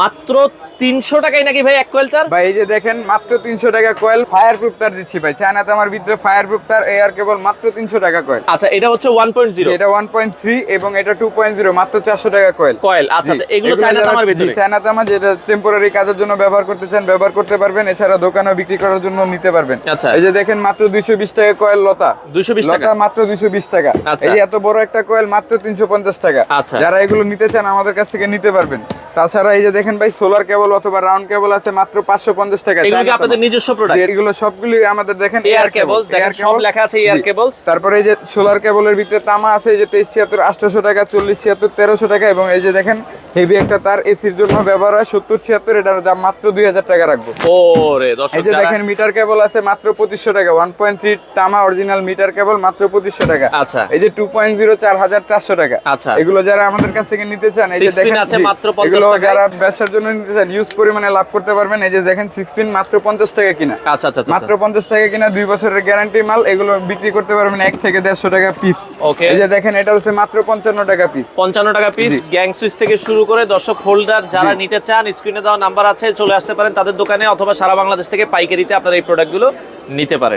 মাত্র তিনশো টাকায় নাকি ভাই এক কয়েল তার? ভাই এই যে দেখেন মাত্র তিনশো টাকা কয়েল ফায়ার প্রুফ তার দিচ্ছি ভাই। চায়নাতে আমার ভিতরে ফায়ার প্রুফ তার এয়ার কেবল মাত্র তিনশো টাকা কয়েল আচ্ছা এটা হচ্ছে ওয়ান পয়েন্ট জিরো এটা ওয়ান পয়েন্ট থ্রি এবং এটা টু পয়েন্ট জিরো মাত্র চারশো টাকা কয়েল কয়েল আচ্ছা আচ্ছা এগুলো চায়না তামার ভিতরে। চায়না তামা যেটা টেম্পোরারি কাজের জন্য ব্যবহার করতে চান ব্যবহার করতে পারবেন। এছাড়া দোকানেও বিক্রি করার জন্য নিতে পারবেন। আচ্ছা। এই যে দেখেন মাত্র দুইশো বিশ টাকা কয়েল লতা। 220 টাকা? মাত্র দুইশো বিশ টাকা। আচ্ছা। এই এত বড় একটা কয়েল মাত্র তিনশো পঞ্চাশ টাকা। আচ্ছা। যারা এগুলো নিতে চান আমাদের কাছ থেকে নিতে পারবেন। তাছাড়া এই যে দেখেন ভাই সোলার কেবল অথবা রাউন্ড কেবল আছে মাত্র পাঁচশো পঞ্চাশ টাকা। এগুলো কি আপনাদের নিজস্ব প্রোডাক্ট এগুলো সবগুলি আমাদের দেখেন এয়ার কেবলস দেখেন সব লেখা আছে এয়ার কেবলস তারপরে এই যে সোলার কেবলের ভিতরে তামা আছে এই যে তেইশ ছিয়াত্তর আঠারোশো টাকা চল্লিশ ছিয়াত্তর তেরোশো টাকা এবং এই যে দেখেন হেভি একটা তার এসির জন্য ব্যবহার হয় সত্তর ছিয়াত্তর এটার দাম মাত্র দুই হাজার টাকা রাখব। ওরে এই যে দেখেন মিটার কেবল আছে মাত্র পঁচিশশো টাকা ওয়ান পয়েন্ট থ্রি তামা অরিজিনাল মিটার কেবল মাত্র পঁচিশশো টাকা। আচ্ছা। এই যে টু পয়েন্ট জিরো চার হাজার চারশো টাকা। আচ্ছা। এগুলো যারা আমাদের কাছ থেকে নিতে চান এই যে দেখেন মাত্র এগুলো যারা ব্যবসার জন্য নিতে চান ইউজ পরিমাণে লাভ করতে পারবেন। এই যে দেখেন সিক্স পিন মাত্র পঞ্চাশ টাকা কিনা। আচ্ছা আচ্ছা আচ্ছা মাত্র পঞ্চাশ টাকা কিনা দুই বছরের গ্যারান্টি মাল এগুলো বিক্রি করতে পারবেন এক থেকে দেড়শো টাকা পিস Okay. এই যে দেখেন এটা হচ্ছে মাত্র পঞ্চান্ন টাকা পিস পঞ্চান্ন টাকা পিস গ্যাং সুইচ থেকে শুরু করে দর্শক হোল্ডার যারা নিতে চান স্ক্রিনে দেওয়া নাম্বার আছে চলে আসতে পারেন তাদের দোকানে অথবা সারা বাংলাদেশ থেকে পাইকারিতে আপনারা এই প্রোডাক্টগুলো নিতে পারেন।